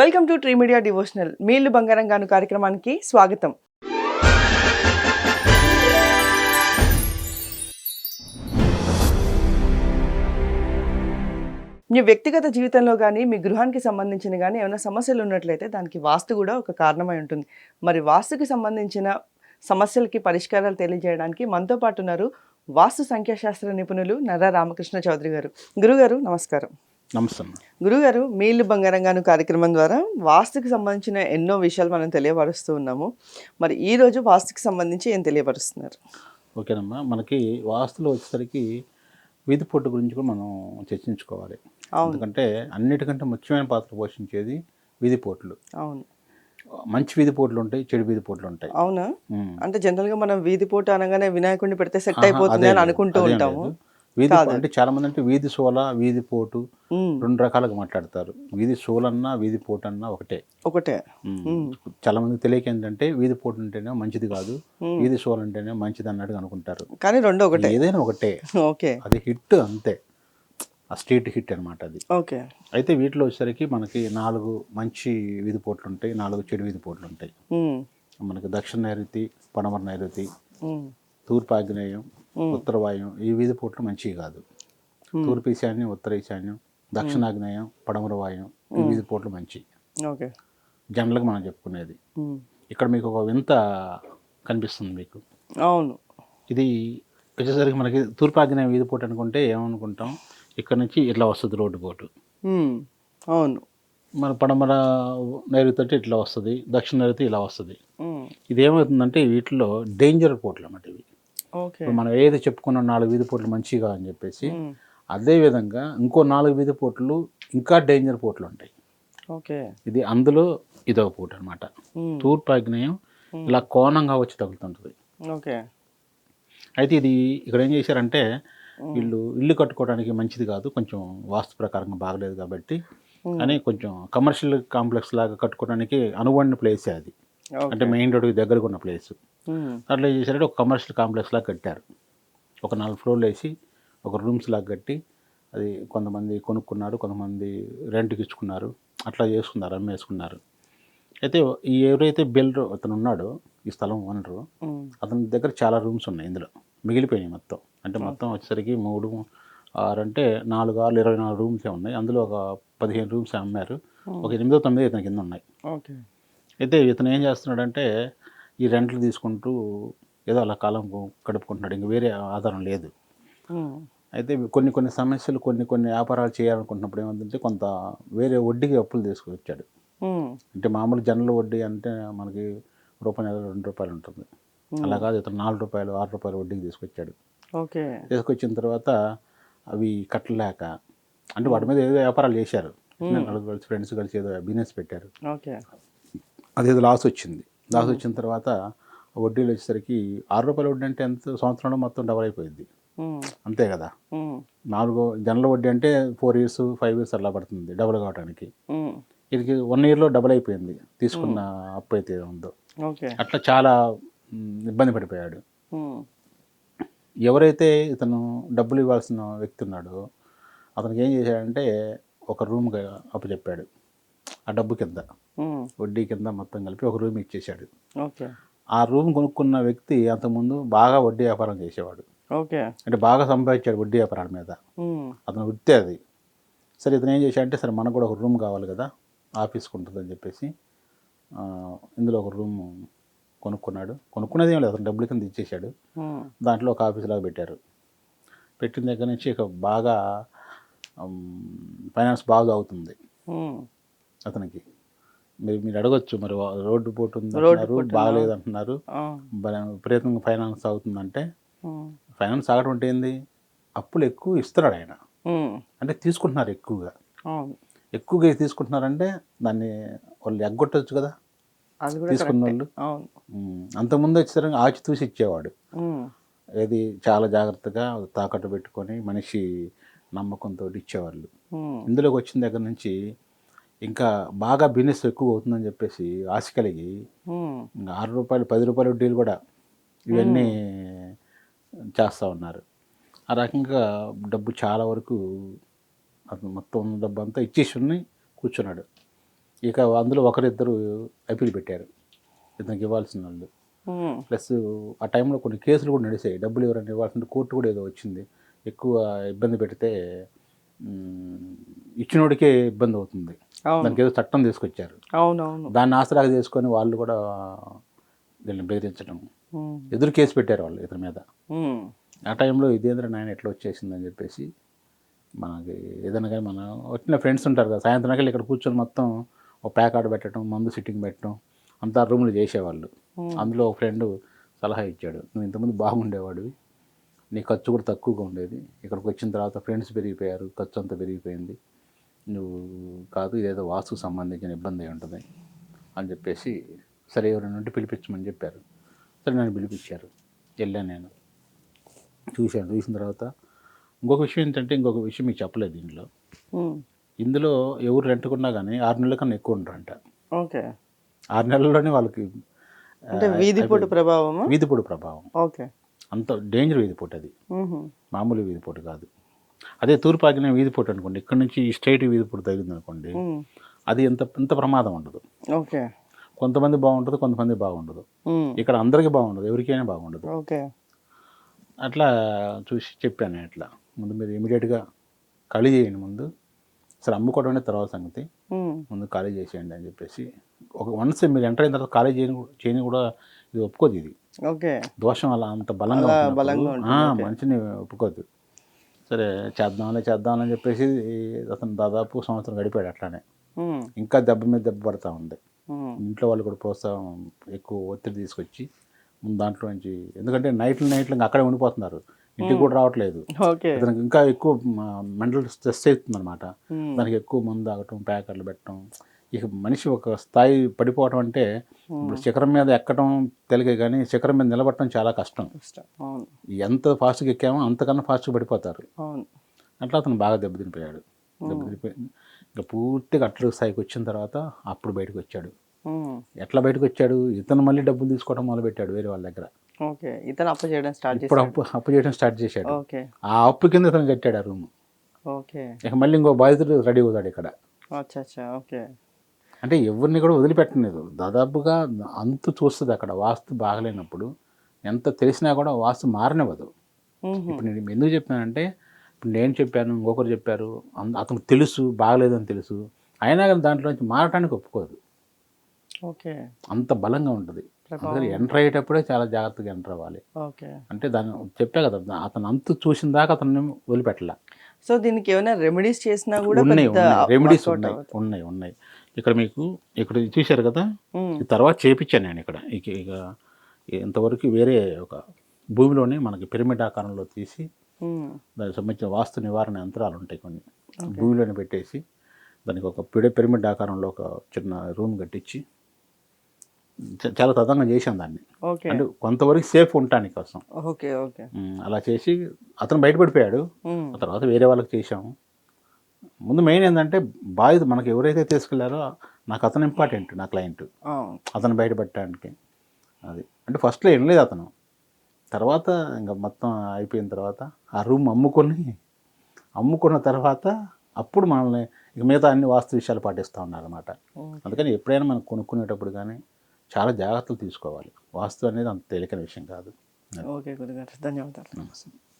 Welcome to tree media devotional. మీళ్ళు బంగారం గాను కార్యక్రమానికి స్వాగతం. మీ వ్యక్తిగత జీవితంలో కానీ మీ గృహానికి సంబంధించిన కానీ ఏమైనా సమస్యలు ఉన్నట్లయితే దానికి వాస్తు కూడా ఒక కారణమై ఉంటుంది. మరి వాస్తుకి సంబంధించిన సమస్యలకి పరిష్కారాలు తెలియజేయడానికి మనతో పాటు ఉన్నారు వాస్తు సంఖ్యాశాస్త్ర నిపుణులు నర్రా రామకృష్ణ చౌదరి గారు. గురుగారు నమస్కారం. నమస్తే. గురుగారు మీ ఇల్లు బంగారంగాను కార్యక్రమం ద్వారా వాస్తుకి సంబంధించిన ఎన్నో విషయాలు మనం తెలియపరుస్తూ ఉన్నాము. మరి ఈ రోజు వాస్తుకి సంబంధించి ఏం తెలియపరుస్తున్నారు? ఓకేనమ్మా. మనకి వాస్తులో వచ్చేసరికి వీధి పొట్టు గురించి కూడా మనం చర్చించుకోవాలి. అవును. ఎందుకంటే అన్నిటికంటే ముఖ్యమైన పాత్ర పోషించేది వీధి పోట్లు. అవును. మంచి వీధి పోట్లు ఉంటాయి చెడు వీధి పోట్లు ఉంటాయి. అవునా. అంటే జనరల్గా మనం వీధి పూట అనగానే వినాయకుడిని పెడితే సెట్ అయిపోతుంది అని అనుకుంటూ ఉంటాము. వీధి అంటే చాలా మంది అంటే వీధి సోల వీధి పోటు రెండు రకాలుగా మాట్లాడతారు. వీధి సోలన్నా వీధి పోటు అన్నా ఒకటే. ఒకటే. చాలా మందికి తెలియక ఏంటంటే వీధి పోటు అంటేనే మంచిది కాదు. వీధి సోల్ అంటేనే మంచిది అన్నట్టుగా అనుకుంటారు. కానీ రెండు ఒకటే. ఏదైనా ఒకటే. ఓకే. అది హిట్ అంతే. ఆ స్ట్రీట్ హిట్ అన్నమాట అది. ఓకే. అయితే వీటిలో వచ్చేసరికి మనకి నాలుగు మంచి వీధి పోట్లు ఉంటాయి నాలుగు చెడు వీధి పోట్లు ఉంటాయి మనకి దక్షిణ నైరుతి పడమర నైరుతి తూర్పు ఆగ్నేయం ఉత్తర వాయుం ఈ వీధి పోట్లు మంచివి కాదు. తూర్పు ఈశాన్యం ఉత్తర ఈశాన్యం దక్షిణాగ్నేయం పడమర వాయుం ఈ వీధి పోట్లు మంచి ఓకే. జనరల్గా మనం చెప్పుకునేది. ఇక్కడ మీకు ఒక వింత కనిపిస్తుంది మీకు. అవును. ఇది వచ్చేసరికి మనకి తూర్పు ఆగ్నేయం వీధి పోటు అనుకుంటే ఏమనుకుంటాం? ఇక్కడ నుంచి ఇట్లా వస్తుంది రోడ్డు పోటు. అవును. మన పడమర నైరుతి ఇట్లా వస్తుంది దక్షిణ నైరుతి ఇలా వస్తుంది. ఉమ్, ఇది ఏమవుతుందంటే వీటిలో డేంజర్ పోట్లు అన్నమాట ఇవి. ఇప్పుడు మనం ఏది చెప్పుకున్న నాలుగు వీధి పోట్లు మంచిగా అని చెప్పేసి ఉమ్, అదే విధంగా ఇంకో నాలుగు వీధి పోట్లు ఇంకా డేంజర్ పోట్లు ఉంటాయి. ఓకే. ఇది అందులో ఇదొక పోటు అనమాట తూర్పు ఆగ్నేయం ఇలా కోణంగా వచ్చి తగులుతుంటుంది. ఓకే. అయితే ఇది ఇక్కడ ఏం చేశారంటే వీళ్ళు ఇల్లు కట్టుకోవడానికి మంచిది కాదు కొంచెం వాస్తు ప్రకారంగా బాగలేదు కాబట్టి అని కొంచెం కమర్షియల్ కాంప్లెక్స్ లాగా కట్టుకోవడానికి అనువైన ప్లేసే అది. అంటే మెయిన్ రోడ్కి దగ్గరకు ఉన్న ప్లేస్. ఉమ్, అట్లా చేశారంటే ఒక కమర్షియల్ కాంప్లెక్స్ లాగా కట్టారు. ఒక నాలుగు ఫ్లోర్లు వేసి ఒక రూమ్స్ లాగా కట్టి అది కొంతమంది కొనుక్కున్నారు కొంతమంది రెంట్కి ఇచ్చుకున్నారు. అట్లా చేసుకున్నారు అమ్మేసుకున్నారు. అయితే ఈ ఎవరైతే బిల్డర్ అతను ఉన్నాడో ఈ స్థలం ఓనరు ఉమ్, అతని దగ్గర చాలా రూమ్స్ ఉన్నాయి ఇందులో. మిగిలిపోయినాయి మొత్తం. అంటే మొత్తం వచ్చేసరికి మూడు ఆరు అంటే నాలుగు ఆరు ఇరవై నాలుగు రూమ్సే ఉన్నాయి. అందులో ఒక పదిహేను రూమ్స్ అమ్మారు. ఒక ఎనిమిదో తొమ్మిదో ఇతని కింద ఉన్నాయి. ఓకే అయితే ఇతను ఏం చేస్తున్నాడంటే ఈ రెంట్లు తీసుకుంటూ ఏదో అలా కాలం గడుపుకుంటున్నాడు. ఇంక వేరే ఆధారం లేదు. అయితే కొన్ని కొన్ని సమస్యలు కొన్ని కొన్ని వ్యాపారాలు చేయాలనుకుంటున్నప్పుడు ఏమంటే కొంత వేరే వడ్డీకి అప్పులు తీసుకొచ్చాడు. అంటే మామూలు జనరల్ వడ్డీ అంటే మనకి రూపాయి నెల రెండు రూపాయలు ఉంటుంది. అలా కాదు ఇతను నాలుగు రూపాయలు ఆరు రూపాయలు వడ్డీకి తీసుకొచ్చాడు. ఓకే. తీసుకొచ్చిన తర్వాత అవి కట్టలేక అంటే వాటి మీద ఏదో వ్యాపారాలు చేశారు. నలుగురు కలిసి ఫ్రెండ్స్ కలిసి ఏదో బిజినెస్ పెట్టారు. ఓకే. అదేదో లాస్ వచ్చింది. లాస్ వచ్చిన తర్వాత వడ్డీలు వచ్చేసరికి ఆరు రూపాయల వడ్డీ అంటే ఎంత? సంవత్సరంలో మొత్తం డబల్ అయిపోయింది. అంతే కదా? నాలుగు జనరల్ వడ్డీ అంటే ఫోర్ ఇయర్స్ ఫైవ్ ఇయర్స్ అలా పడుతుంది డబుల్ కావడానికి ఇది వన్ ఇయర్లో డబుల్ అయిపోయింది. తీసుకున్న అప్పు అయితే ఉందో అట్లా చాలా ఇబ్బంది పడిపోయాడు. ఎవరైతే ఇతను డబ్బులు ఇవ్వాల్సిన వ్యక్తి ఉన్నాడో అతనికి ఏం చేశాడంటే ఒక రూమ్ అప్పు చెప్పాడు. ఆ డబ్బు కింద. వడ్డీ కింద మొత్తం కలిపి ఒక రూమ్ ఇచ్చేశాడు. ఓకే. ఆ రూమ్ కొనుక్కున్న వ్యక్తి అంతకుముందు బాగా వడ్డీ వ్యాపారం చేసేవాడు. ఓకే. అంటే బాగా సంపాదించాడు వడ్డీ వ్యాపారాల మీద. అతను వృత్తి అది. సరే ఇతను ఏం చేశాడంటే సరే మనకు కూడా ఒక రూమ్ కావాలి కదా ఆఫీస్కి ఉంటుందని చెప్పేసి ఇందులో ఒక రూమ్ కొనుక్కున్నాడు. కొనుక్కున్నది ఏం లేదు అతను డబ్బులు కింద ఇచ్చేశాడు. ఉమ్, దాంట్లో ఒక ఆఫీస్ లాగా పెట్టారు. పెట్టిన దగ్గర నుంచి ఇక బాగా ఫైనాన్స్ బాగా అవుతుంది అతనికి. మీరు మీరు అడగొచ్చు మరి రోడ్డు పోటు అంటున్నారు? బాగలేదు అంటున్నారు విపరీతంగా ఫైనాన్స్ అవుతుందంటే ఫైనాన్స్ ఆగడం అంటే ఏంది? అప్పులు ఎక్కువ ఇస్తున్నాడు ఆయన. అంటే తీసుకుంటున్నారు ఎక్కువగా. ఎక్కువగా తీసుకుంటున్నారంటే దాన్ని వాళ్ళు ఎగ్గొట్టచ్చు కదా. తీసుకున్న. వాళ్ళు అంతకుముందు వచ్చేసరికి ఆచితూసి ఇచ్చేవాడు. ఏది చాలా జాగ్రత్తగా తాకట్టు పెట్టుకొని మనిషి నమ్మకంతో ఇచ్చేవాళ్ళు. ఇందులోకి వచ్చిన దగ్గర నుంచి ఇంకా బాగా బిజినెస్ ఎక్కువ అవుతుందని చెప్పేసి ఆశ కలిగి ఆరు రూపాయలు పది రూపాయల వడ్డీలు కూడా ఇవన్నీ చేస్తూ ఉన్నారు. ఆ రకంగా డబ్బు చాలా వరకు అతను మొత్తం డబ్బు అంతా ఇచ్చేసి కూర్చున్నాడు. ఇక అందులో ఒకరిద్దరు అప్పీల్ పెట్టారు. ఇతనికి ఇవ్వాల్సిన వాళ్ళు. ప్లస్ ఆ టైంలో కొన్ని కేసులు కూడా నడిచాయి డబ్బులు ఎవరైనా ఇవ్వాల్సిన కోర్టు కూడా ఏదో వచ్చింది. ఎక్కువ ఇబ్బంది పెడితే ఇచ్చినోడికే ఇబ్బంది అవుతుంది. దానికి ఏదో చట్టం తీసుకొచ్చారు. దాన్ని ఆసరాగా చేసుకొని వాళ్ళు కూడా వీళ్ళని బెదిరించడం. ఎదురు కేసు పెట్టారు వాళ్ళు ఇతని మీద. ఆ టైంలో ఇదేంద్ర నాయన ఎట్లా వచ్చేసిందని చెప్పేసి మనకి ఏదైనా కానీ మన వచ్చిన ఫ్రెండ్స్ ఉంటారు కదా సాయంత్రం వెళ్ళి ఇక్కడ కూర్చొని మొత్తం ఒక ప్యాక్ ఆర్డర్ పెట్టడం మందు సిట్టింగ్ పెట్టడం అంతా రూమ్లు చేసేవాళ్ళు. అందులో ఒక ఫ్రెండ్ సలహా ఇచ్చాడు నువ్వు ఇంతకుముందు బాగుండేవాడివి నీ ఖర్చు కూడా తక్కువగా ఉండేది ఇక్కడికి వచ్చిన తర్వాత ఫ్రెండ్స్ పెరిగిపోయారు ఖర్చు అంతా పెరిగిపోయింది నువ్వు కాదు ఇదేదో వాస్తుకు సంబంధించిన ఇబ్బంది ఉంటుంది అని చెప్పేసి సరే ఎవరైనా ఉంటే పిలిపించమని చెప్పారు. సరే నన్ను పిలిపించారు. వెళ్ళాను నేను. చూశాను. చూసిన తర్వాత ఇంకొక విషయం ఏంటంటే ఇంకొక విషయం మీకు చెప్పలేదు దీనిలో ఇందులో ఎవరు రెంట్కున్నా కానీ ఆరు నెలల కన్నా ఎక్కువ ఉంటారంట ఓకే. ఆరు నెలల్లోనే వాళ్ళకి ఆ, అంటే వీధి పొట్టు ప్రభావమా? వీధిపోటు ప్రభావం. ఓకే. అంత డేంజర్ వీధిపోటు అది మామూలు వీధిపోటు కాదు. అదే తూర్పు ఆగిన వీధిపోటు అనుకోండి ఇక్కడ నుంచి స్ట్రైట్ వీధిపోటు తగిలింది అనుకోండి అది ఎంత ఎంత ప్రమాదం ఉండదు. ఓకే. కొంతమంది బాగుంటుంది కొంతమంది బాగుండదు. ఇక్కడ అందరికీ బాగుండదు ఎవరికైనా బాగుండదు. ఓకే. అట్లా చూసి చెప్పాను ఇట్లా ముందు మీరు ఇమీడియట్గా ఖాళీ చేయండి ముందు. అసలు అమ్ముకోవడమే తర్వాత సంగతి. ముందు ఖాళీ చేసేయండి అని చెప్పేసి ఒక వన్స్ మీరు ఎంటర్ అయిన తర్వాత ఖాళీ చేయని చేయని కూడా ఇది ఒప్పుకోదు ఇది. ఓకే. దోషం అలా అంత బలంగా బలంగా. మనిషిని ఒప్పుకోదు. సరే చేద్దాంలే చేద్దామని చెప్పేసి అతను దాదాపు సంవత్సరం గడిపాడు అట్లానే. ఇంకా దెబ్బ మీద దెబ్బ పడతా ఉంది. ఇంట్లో వాళ్ళు కూడా ప్రోత్సాహం ఎక్కువ ఒత్తిడి తీసుకొచ్చి దాంట్లో నుంచి ఎందుకంటే నైట్లు నైట్లు ఇంకా అక్కడే ఉండిపోతున్నారు. ఇంటికి కూడా రావట్లేదు. అతనికి ఇంకా ఎక్కువ మెంటల్ స్ట్రెస్ అవుతుంది అనమాట దానికి ఎక్కువ మందు తాగటం ప్యాకెట్లు పెట్టడం ఇక మనిషి ఒక స్థాయి పడిపోవటం అంటే ఇప్పుడు శిఖరం మీద ఎక్కడం తెలిగే కానీ శిఖరం మీద నిలబడటం చాలా కష్టం. ఎంత ఫాస్ట్గా ఎక్కామో అంతకన్నా ఫాస్ట్గా పడిపోతారు. అట్లా అతను బాగా దెబ్బతినిపోయాడు. దెబ్బతినిపోయి ఇంకా పూర్తిగా అట్ల స్థాయికి వచ్చిన తర్వాత అప్పుడు బయటకు వచ్చాడు. ఎట్లా బయటకు వచ్చాడు? ఇతను మళ్ళీ డబ్బులు తీసుకోవడం మొదలుపెట్టాడు వేరే వాళ్ళ దగ్గర. ఇతను అప్పు చేయడం స్టార్ట్ ఇప్పుడు చేశాడు. అప్పు అప్పు చేయడం స్టార్ట్ చేశాడు. ఆ అప్పు కింద ఇతను కట్టాడు ఆ రూమ్. ఇక మళ్ళీ ఇంకో బాధితుడు రెడీ అవుతాడు ఇక్కడ. ఓకే. అంటే ఎవరిని కూడా వదిలిపెట్టలేదు దాదాపుగా అంతు చూస్తుంది అక్కడ వాస్తు బాగలేనప్పుడు. ఎంత తెలిసినా కూడా వాస్తు మారనివ్వదు. ఇప్పుడు నేను ఎందుకు చెప్పానంటే ఇప్పుడు నేను చెప్పాను ఇంకొకరు చెప్పారు అతనికి తెలుసు బాగలేదని తెలుసు. అయినా కానీ దాంట్లో నుంచి మారటానికి ఒప్పుకోదు. ఓకే. అంత బలంగా ఉంటుంది. అందుకని ఎంటర్ అయ్యేటప్పుడే చాలా జాగ్రత్తగా ఎంటర్ అవ్వాలి. ఓకే. అంటే దాన్ని చెప్పా కదా అతను అంతు చూసిన దాకా అతన్ని వదిలిపెట్టలే. సో దీనికి ఏమైనా రెమెడీస్ చేసినా కూడా ఉన్నాయి రెమెడీస్ ఉన్నాయి. ఉన్నాయి ఉన్నాయి. ఇక్కడ మీకు ఇక్కడ చూశారు కదా? తర్వాత చేపించాను నేను ఇక్కడ. ఇక ఇక ఇంతవరకు వేరే ఒక భూమిలోనే మనకి పిరమిడ్ ఆకారంలో తీసి దానికి సంబంధించిన వాస్తు నివారణ యంత్రాలు ఉంటాయి కొన్ని. భూమిలోనే పెట్టేసి దానికి ఒక పిడ పిరమిడ్ ఆకారంలో ఒక చిన్న రూమ్ కట్టించి చాలా తదంగా చేశాం దాన్ని. ఓకే. అంటే కొంతవరకు సేఫ్ ఉండటానికి కోసం. Okay okay. ఉమ్, అలా చేసి అతను బయటపడిపోయాడు. ఆ తర్వాత వేరే వాళ్ళకి చేశాము. ముందు మెయిన్ ఏంటంటే బాధ్యత మనకు ఎవరైతే తీసుకెళ్ళారో నాకు అతను ఇంపార్టెంట్ నా క్లయింట్ అతను బయటపెట్టడానికి అది. అంటే ఫస్ట్లో ఏం లేదు అతను. తర్వాత ఇంకా మొత్తం అయిపోయిన తర్వాత ఆ రూమ్ అమ్ముకొని అమ్ముకున్న తర్వాత అప్పుడు మనల్ని ఇక మిగతా అన్ని వాస్తు విషయాలు పాటిస్తూ ఉన్నారన్నమాట. అందుకని ఎప్పుడైనా మనం కొనుక్కునేటప్పుడు కానీ చాలా జాగ్రత్తలు తీసుకోవాలి. వాస్తు అనేది అంత తేలికైన విషయం కాదు. ఓకే గురుగారు. ధన్యవాదాలు. నమస్తే.